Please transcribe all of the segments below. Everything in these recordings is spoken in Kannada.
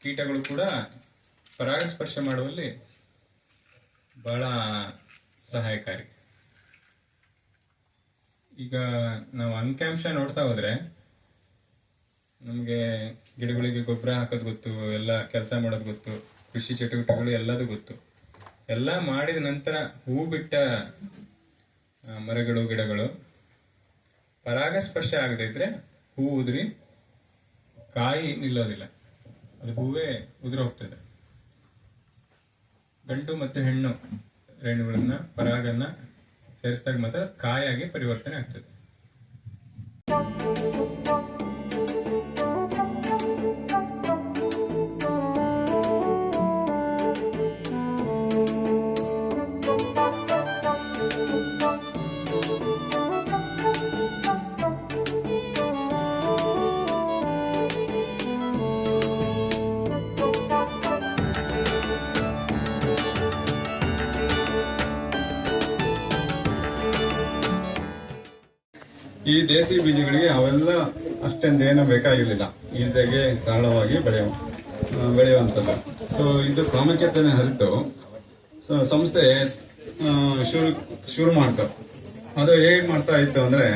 ಕೀಟಗಳು ಕೂಡ ಪರಾಗಸ್ಪರ್ಶ ಮಾಡುವಲ್ಲಿ ಬಹಳ ಸಹಾಯಕಾರಿ. ಈಗ ನಾವು ಅಂಕಾಂಶ ನೋಡ್ತಾ ಹೋದ್ರೆ, ನಮಗೆ ಗಿಡಗಳಿಗೆ ಗೊಬ್ಬರ ಹಾಕೋದ್ ಗೊತ್ತು, ಎಲ್ಲ ಕೆಲಸ ಮಾಡೋದ್ ಗೊತ್ತು, ಕೃಷಿ ಚಟುವಟಿಕೆಗಳು ಎಲ್ಲದೂ ಗೊತ್ತು. ಎಲ್ಲ ಮಾಡಿದ ನಂತರ ಹೂ ಬಿಟ್ಟ ಮರಗಳು, ಗಿಡಗಳು ಪರಾಗಸ್ಪರ್ಶ ಆಗದಿದ್ರೆ ಹೂ ಉದುರಿ ಕಾಯಿ ನಿಲ್ಲೋದಿಲ್ಲ. ಅದು ಹೂವೇ ಉದುರಿ ಹೋಗ್ತದೆ. ಗಂಡು ಮತ್ತು ಹೆಣ್ಣು ರೇಣುಗಳನ್ನ, ಪರಾಗನ್ನ ಸೇರಿಸಿದಾಗ ಮಾತ್ರ ಕಾಯಾಗಿ ಪರಿವರ್ತನೆ ಆಗ್ತದೆ. ಈ ದೇಸಿ ಬೀಜಗಳಿಗೆ ಅವೆಲ್ಲ ಅಷ್ಟೊಂದೇನು ಬೇಕಾಗಿರಲಿಲ್ಲ. ಇದಕ್ಕೆ ಸರಳವಾಗಿ ಬೆಳೆಯುವ ಬೆಳೆಯುವಂಥದ್ದು. ಸೊ ಇದು ಪ್ರಾಮುಖ್ಯತೆಯನ್ನು ಹರಿತು. ಸೊ ಸಂಸ್ಥೆ ಶುರು ಶುರು ಮಾಡ್ತು. ಅದು ಹೇಗೆ ಮಾಡ್ತಾ ಇತ್ತು ಅಂದರೆ,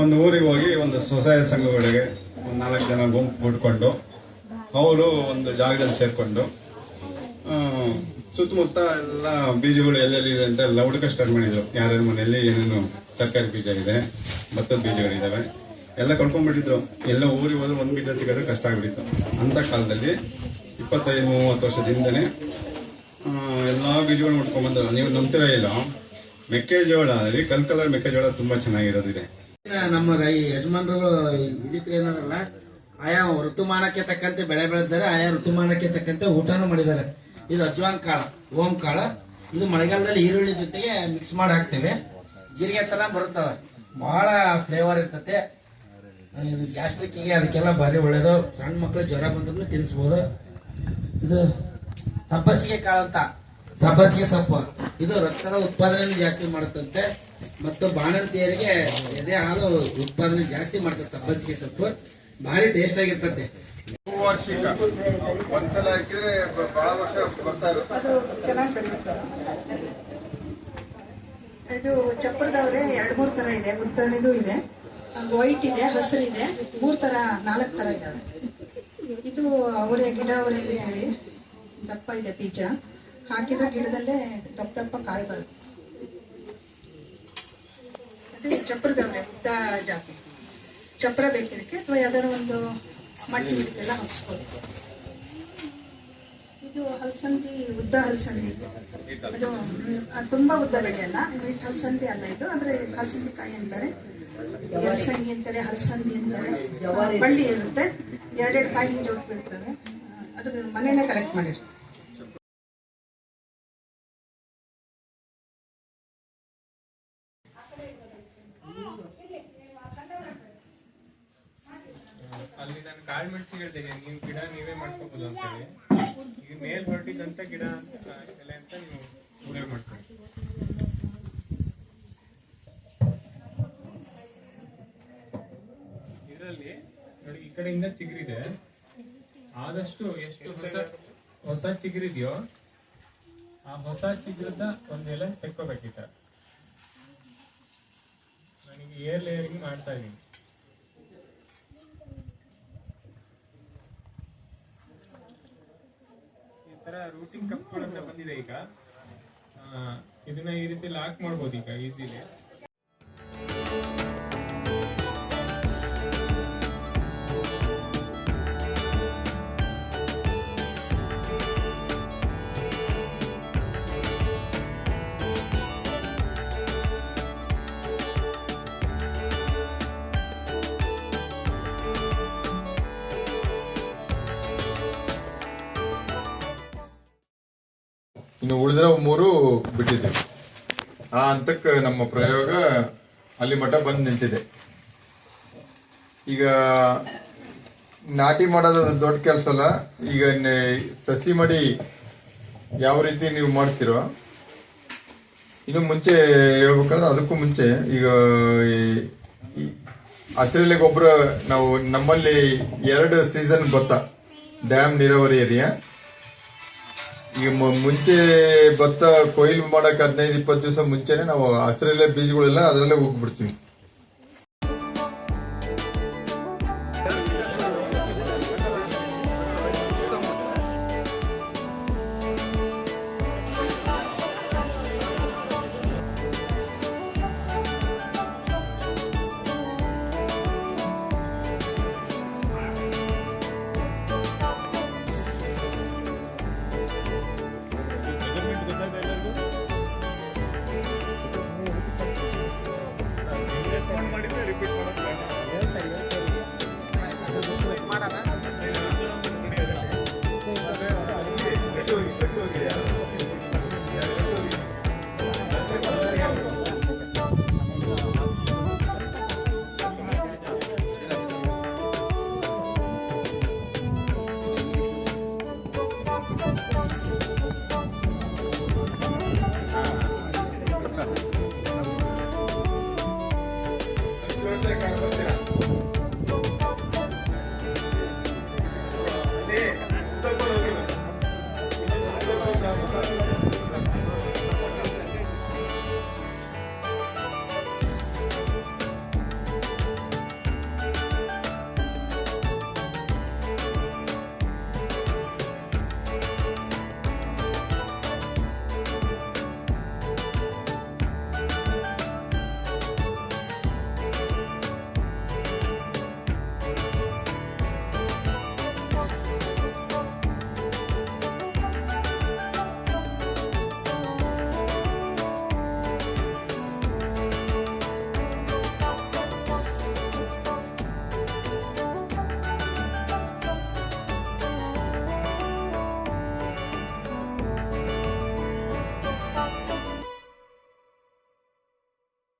ಒಂದು ಊರಿಗೆ ಹೋಗಿ ಒಂದು ಸ್ವಸಹಾಯ ಸಂಘಗಳಿಗೆ ಒಂದು ನಾಲ್ಕು ಜನ ಗುಂಪು ಬಿಟ್ಕೊಂಡು ಅವರು ಒಂದು ಜಾಗದಲ್ಲಿ ಸೇರಿಕೊಂಡು ಸುತ್ತಮುತ್ತ ಎಲ್ಲ ಬೀಜಗಳು ಎಲ್ಲೆಲ್ಲಿದೆ ಅಂತ ಎಲ್ಲ ಹುಡುಕ ಸ್ಟಾರ್ಟ್ ಮಾಡಿದ್ರು. ಯಾರ್ಯಾರ ಮನೆಯಲ್ಲಿ ಏನೇನು ತರಕಾರಿ ಬೀಜ ಇದೆ, ಭತ್ತದ ಬೀಜಗಳಿದ್ದಾವೆ ಎಲ್ಲ ಕಳ್ಕೊಂಡ್ಬಿಟ್ಟಿದ್ರು ಎಲ್ಲ ಊರಿಗೆ ಹೋದ್ರೆ ಒಂದು ಬೀಜ ಸಿಗೋದು ಕಷ್ಟ ಆಗ್ಬಿಟ್ಟಿತ್ತು. ಅಂತ ಕಾಲದಲ್ಲಿ ಇಪ್ಪತ್ತೈದು, ಮೂವತ್ತು ವರ್ಷದಿಂದನೇ ಎಲ್ಲ ಬೀಜಗಳು ಮುಟ್ಕೊಂಡ್ಬಂದ್ರು ನೀವು ನಂಬ್ತಿರ ಇಲ್ಲ? ಮೆಕ್ಕೆಜೋಳ ಅಲ್ಲಿ ಕಲ್ ಕಲರ್ ಮೆಕ್ಕೆಜೋಳ ತುಂಬಾ ಚೆನ್ನಾಗಿರೋದಿದೆ. ನಮ್ಮ ಯಜಮಾನರುಗಳು ಇದಕ್ಕೆ ಏನದಲ್ಲ ಆಯಾ ಋತುಮಾನಕ್ಕೆ ತಕ್ಕಂತೆ ಬೆಳೆ ಬೆಳೆದಾರೆ ಆಯಾ ಋತುಮಾನಕ್ಕೆ ತಕ್ಕಂತೆ ಊಟನೂ ಮಾಡಿದ್ದಾರೆ. ಇದು ಅಜ್ವಾನ್ ಕಾಳ ಓಂ ಕಾಳ ಇದು ಮಳೆಗಾಲದಲ್ಲಿ ಈರುಳ್ಳಿ ಜೊತೆಗೆ ಮಿಕ್ಸ್ ಮಾಡಿ ಹಾಕ್ತೇವೆ. ಜೀರಿಗೆ ತರ ಬರುತ್ತದ. ಬಹಳ ಫ್ಲೇವರ್ ಇರ್ತತೆ. ಇದು ಗ್ಯಾಸ್ಟ್ರಿಕ್ಕಿಗೆ ಅದಕ್ಕೆಲ್ಲ ಭಾರಿ ಒಳ್ಳೇದು. ಸಣ್ಣ ಮಕ್ಕಳು ಜ್ವರ ಬಂದ್ರು ತಿನ್ಸ್ಬೋದು. ಇದು ಸಬ್ಬಸಿಗೆ ಕಾಳು ಅಂತ. ಸಬ್ಬಸಿಗೆ ಸೊಪ್ಪು. ಇದು ರಕ್ತದ ಉತ್ಪಾದನೆ ಜಾಸ್ತಿ ಮಾಡುತ್ತಂತೆ. ಮತ್ತು ಬಾಣಂತಿಯರಿಗೆ ಎದೆ ಹಾಲು ಉತ್ಪಾದನೆ ಜಾಸ್ತಿ ಮಾಡ್ತದೆ ಸಬ್ಬಸಿಗೆ ಸೊಪ್ಪು. ಭಾರಿ ಟೇಸ್ಟ್ ಆಗಿರ್ತದೆ ವಾರ್ಷಿಕ ಒಂದ್ಸಲ ಹಾಕಿದ್ರೆ ಬಹಳ ವರ್ಷ ಬರ್ತಾ ಇರುತ್ತೆ. ಅದು ಚೆನ್ನಾಗಿ ಬೆಳೆಯುತ್ತೆ ಇದು ಚಪ್ಪರದವ್ರೆ ಎರಡ್ ಮೂರ್ ತರ ಇದೆ ಉದ್ದನೇದು ಇದೆ. ವೈಟ್ ಇದೆ ಹಸಿರು ಇದೆ ಮೂರ್ ತರ, ನಾಲ್ಕು ತರ ಇದಾವೆ. ಇದು ಅವರೇ, ಗಿಡ ಅವರೇ ಹೇಳಿ ದಪ್ಪ ಇದೆ ಬೀಜ. ಹಾಕಿದ್ರೆ ಗಿಡದಲ್ಲೇ ದಪ್ಪ ದಪ್ಪ ಕಾಯಿ ಬರುತ್ತೆ. ಅದೇ ಚಪ್ಪರದವ್ರೆ ಉದ್ದ ಜಾತಿ. ಚಪ್ಪರ ಬೇಕಿದ್ರೆ ಅಥವಾ ಯಾವ್ದಾದ್ರು ಒಂದು ಮಟ್ಟಿ ಇದಕ್ಕೆಲ್ಲ ಹಾಕ್ಸ್ಬೋದು. ಇದು ಹಲಸಂದಿ ಉದ್ದ ಹಲಸಂದಿ. ಅದು ತುಂಬಾ ಉದ್ದ ಬೆಳೆಯಲ್ಲ ವೈಟ್ ಹಲಸಂದಿ ಅಲ್ಲ ಇದು. ಆದ್ರೆ ಹಲಸಂದಿ ಕಾಯಿ ಅಂತಾರೆ. ಎಲಸಂಗಿ ಅಂತಾರೆ, ಹಲಸಂದಿ ಅಂತಾರೆ. ಬಳ್ಳಿ ಇರುತ್ತೆ. ಎರಡೆರಡು ಕಾಯಿ ಜೋತ್ ಬಿಡ್ತವೆ ಅದು ಮನೇಲೆ ಕಲೆಕ್ಟ್ ಮಾಡಿರಿ ಅಲ್ಲಿ ನಾನು ಕಾಳು ಮೆಣಸಿ ಹೇಳ್ತೇನೆ ನೀವು ಗಿಡ ನೀವೇ ಮಾಡ್ಕೋಬಹುದು ಅಂತ ಈಗ ಮೇಲ್ ಹೊರಟಿದಂತ ಗಿಡ ಎಲೆ ಅಂತ ನೀವು ಊರೇ ಮಾಡ್ಕೊಳ್ಳಿ. ಇದರಲ್ಲಿ ನೋಡಿ, ಈ ಕಡೆಯಿಂದ ಚಿಗುರಿದೆ. ಆದಷ್ಟು ಎಷ್ಟು ಹೊಸ ಹೊಸ ಚಿಗುರಿದೆಯೋ, ಆ ಹೊಸ ಚಿಗುರದ ಒಂದು ಎಲೆ ತೆಕ್ಕೋಬೇಕೀತ ನನಗೆ ಏರ್ ಲೇಯರಿಂಗ್ ಮಾಡ್ತಾ ಇದೀನಿ. ತರ ರೂಟಿಂಗ್ ಕಪ್ಗಳಂತ ಬಂದಿದೆ ಈಗ. ಇದನ್ನ ಈ ರೀತಿ ಲಾಕ್ ಮಾಡ್ಬೋದು ಈಗ ಈಸಿಲಿ ಇನ್ನು ಉಳಿದಿರೋ ಮೂರು ಬಿಟ್ಟಿದೆ ಆ ಹಂತಕ್ಕೆ ನಮ್ಮ ಪ್ರಯೋಗ ಅಲ್ಲಿ ಮಠ ಬಂದು ನಿಂತಿದೆ. ಈಗ ನಾಟಿ ಮಾಡೋದು ದೊಡ್ಡ ಕೆಲಸ ಅಲ್ಲ. ಈಗ ಸಸಿ ಮಡಿ ಯಾವ ರೀತಿ ನೀವು ಮಾಡ್ತಿರೋ, ಇನ್ನು ಮುಂಚೆ ಹೇಳ್ಬೇಕಂದ್ರೆ ಅದಕ್ಕೂ ಮುಂಚೆ ಈಗ ಹಸಿರೆಲೆ ಗೊಬ್ಬರ ನಾವು ನಮ್ಮಲ್ಲಿ ಎರಡು ಸೀಸನ್ ಭತ್ತ ಡ್ಯಾಮ್ ನೀರಾವರಿ ಏರಿಯಾ. ಈಗ ಮುಂಚೆ ಭತ್ತ ಕೊಯ್ಲು ಮಾಡಕ್ ಹದಿನೈದು ಇಪ್ಪತ್ತು ದಿವಸ ಮುಂಚೆನೆ ನಾವು ಹಸಿರಲ್ಲೇ ಬೀಜಗಳೆಲ್ಲ ಅದರಲ್ಲೇ ಹೋಗ್ಬಿಡ್ತೀವಿ